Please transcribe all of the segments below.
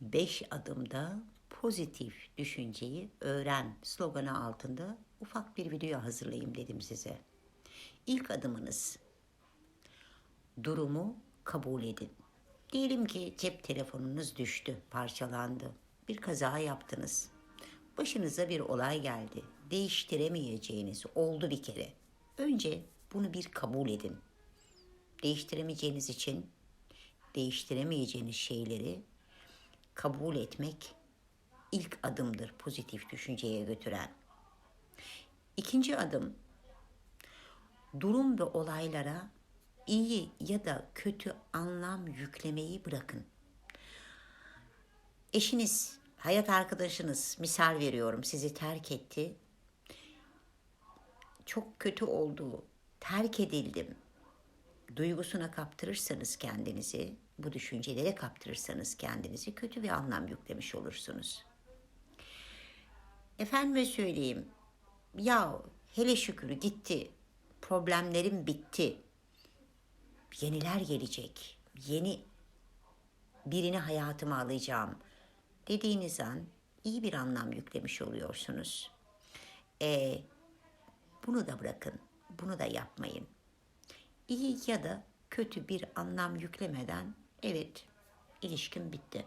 Beş adımda pozitif düşünceyi öğren sloganı altında ufak bir video hazırlayayım dedim size. İlk adımınız durumu kabul edin. Diyelim ki cep telefonunuz düştü, parçalandı. Bir kaza yaptınız. Başınıza bir olay geldi. Değiştiremeyeceğiniz oldu bir kere. Önce bunu bir kabul edin. Değiştiremeyeceğiniz için değiştiremeyeceğiniz şeyleri kabul etmek ilk adımdır pozitif düşünceye götüren. İkinci adım durum ve olaylara iyi ya da kötü anlam yüklemeyi bırakın. Eşiniz, hayat arkadaşınız, misal veriyorum sizi terk etti. Çok kötü oldu, terk edildim. Duygusuna kaptırırsanız kendinizi, bu düşüncelere kaptırırsanız kendinizi kötü bir anlam yüklemiş olursunuz. Efendime söyleyeyim, ya hele şükür gitti, problemlerim bitti, yeniler gelecek, yeni birini hayatıma alacağım dediğiniz an iyi bir anlam yüklemiş oluyorsunuz. E, bunu da bırakın, bunu da yapmayın. İyi ya da kötü bir anlam yüklemeden evet ilişkim bitti.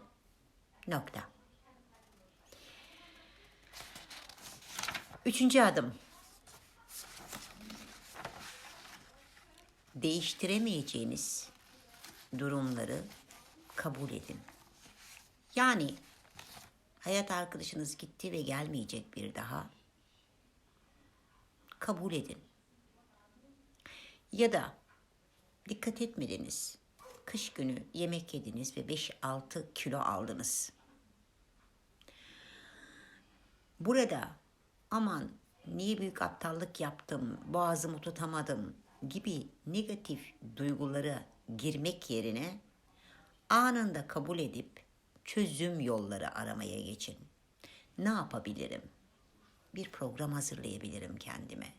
Nokta. Üçüncü adım. Değiştiremeyeceğiniz durumları kabul edin. Yani hayat arkadaşınız gitti ve gelmeyecek bir daha. Kabul edin. Ya da dikkat etmediniz. Kış günü yemek yediniz ve 5-6 kilo aldınız. Burada aman niye büyük aptallık yaptım, boğazımı tutamadım gibi negatif duygulara girmek yerine anında kabul edip çözüm yolları aramaya geçin. Ne yapabilirim? Bir program hazırlayabilirim kendime.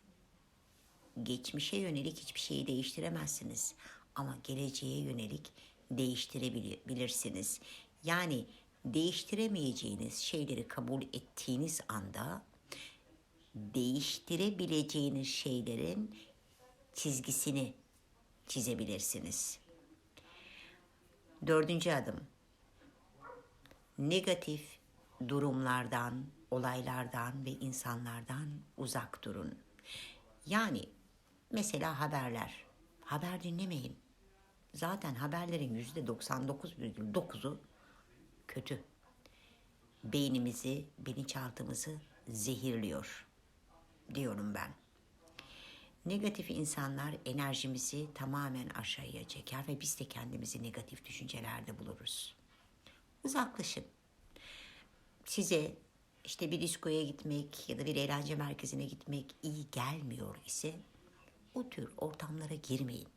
Geçmişe yönelik hiçbir şeyi değiştiremezsiniz ama geleceğe yönelik değiştirebilirsiniz. Yani değiştiremeyeceğiniz şeyleri kabul ettiğiniz anda değiştirebileceğiniz şeylerin çizgisini çizebilirsiniz. Dördüncü adım. Negatif durumlardan, olaylardan ve insanlardan uzak durun. Yani mesela haberler. Haber dinlemeyin. Zaten haberlerin yüzde 99,9'u kötü. Beynimizi, bilinçaltımızı zehirliyor diyorum ben. Negatif insanlar enerjimizi tamamen aşağıya çeker ve biz de kendimizi negatif düşüncelerde buluruz. Uzaklaşın. Size işte bir diskoya gitmek ya da bir eğlence merkezine gitmek iyi gelmiyor ise o tür ortamlara girmeyin.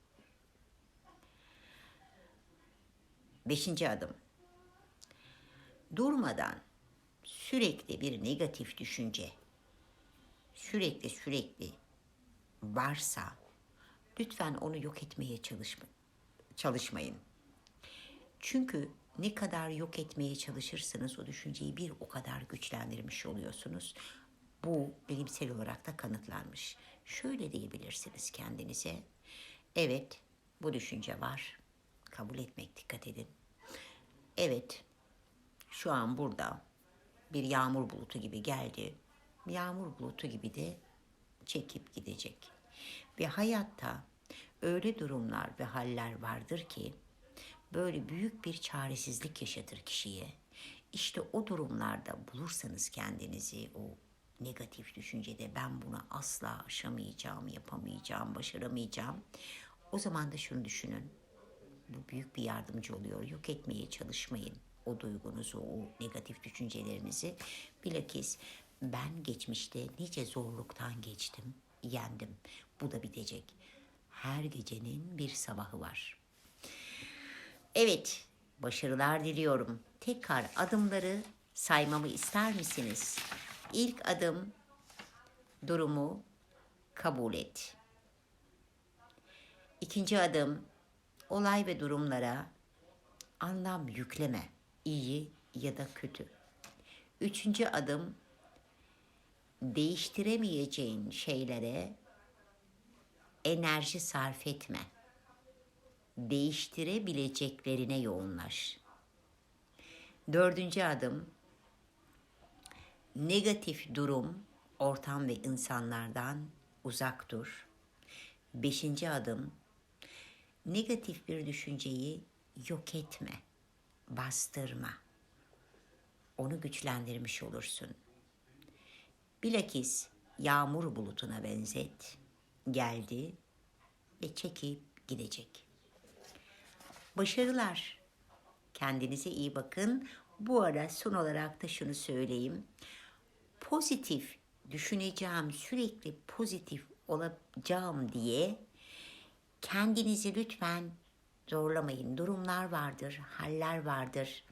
Beşinci adım. Durmadan sürekli bir negatif düşünce, sürekli sürekli varsa lütfen onu yok etmeye çalışma, çalışmayın. Çünkü ne kadar yok etmeye çalışırsanız o düşünceyi bir o kadar güçlendirmiş oluyorsunuz. Bu bilimsel olarak da kanıtlanmış. Şöyle diyebilirsiniz kendinize. Evet, bu düşünce var. Kabul etmek dikkat edin. Evet, şu an burada bir yağmur bulutu gibi geldi. Yağmur bulutu gibi de çekip gidecek. Ve hayatta öyle durumlar ve haller vardır ki böyle büyük bir çaresizlik yaşatır kişiye. İşte o durumlarda bulursanız kendinizi o negatif düşüncede ben bunu asla aşamayacağım, yapamayacağım, başaramayacağım. O zaman da şunu düşünün. Bu büyük bir yardımcı oluyor. Yok etmeye çalışmayın o duygunuzu, o negatif düşüncelerinizi. Bilakis ben geçmişte nice zorluktan geçtim, yendim. Bu da bitecek. Her gecenin bir sabahı var. Evet, başarılar diliyorum. Tekrar adımları saymamı ister misiniz? İlk adım durumu kabul et. İkinci adım olay ve durumlara anlam yükleme. İyi ya da kötü. Üçüncü adım değiştiremeyeceğin şeylere enerji sarf etme. Değiştirebileceklerine yoğunlaş. Dördüncü adım negatif durum, ortam ve insanlardan uzak dur. Beşinci adım negatif bir düşünceyi yok etme, bastırma. Onu güçlendirmiş olursun. Bilakis yağmur bulutuna benzet. Geldi ve çekip gidecek. Başarılar. Kendinize iyi bakın. Bu ara son olarak da şunu söyleyeyim. Pozitif düşüneceğim, sürekli pozitif olacağım diye kendinizi lütfen zorlamayın. Durumlar vardır, haller vardır.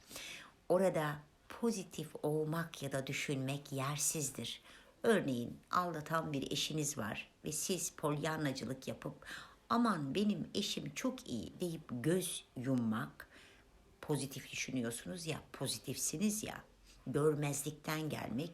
Orada pozitif olmak ya da düşünmek yersizdir. Örneğin aldatan bir eşiniz var ve siz polyanlacılık yapıp aman benim eşim çok iyi deyip göz yummak pozitif düşünüyorsunuz ya, pozitifsiniz ya, görmezlikten gelmek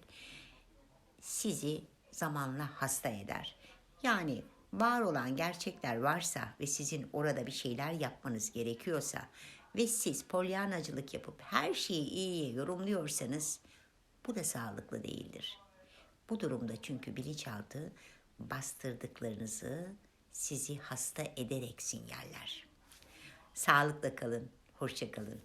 sizi zamanla hasta eder. Yani var olan gerçekler varsa ve sizin orada bir şeyler yapmanız gerekiyorsa ve siz polyanacılık yapıp her şeyi iyiye yorumluyorsanız bu da sağlıklı değildir. Bu durumda çünkü bilinçaltı bastırdıklarınızı sizi hasta ederek sinyaller. Sağlıkla kalın, hoşça kalın.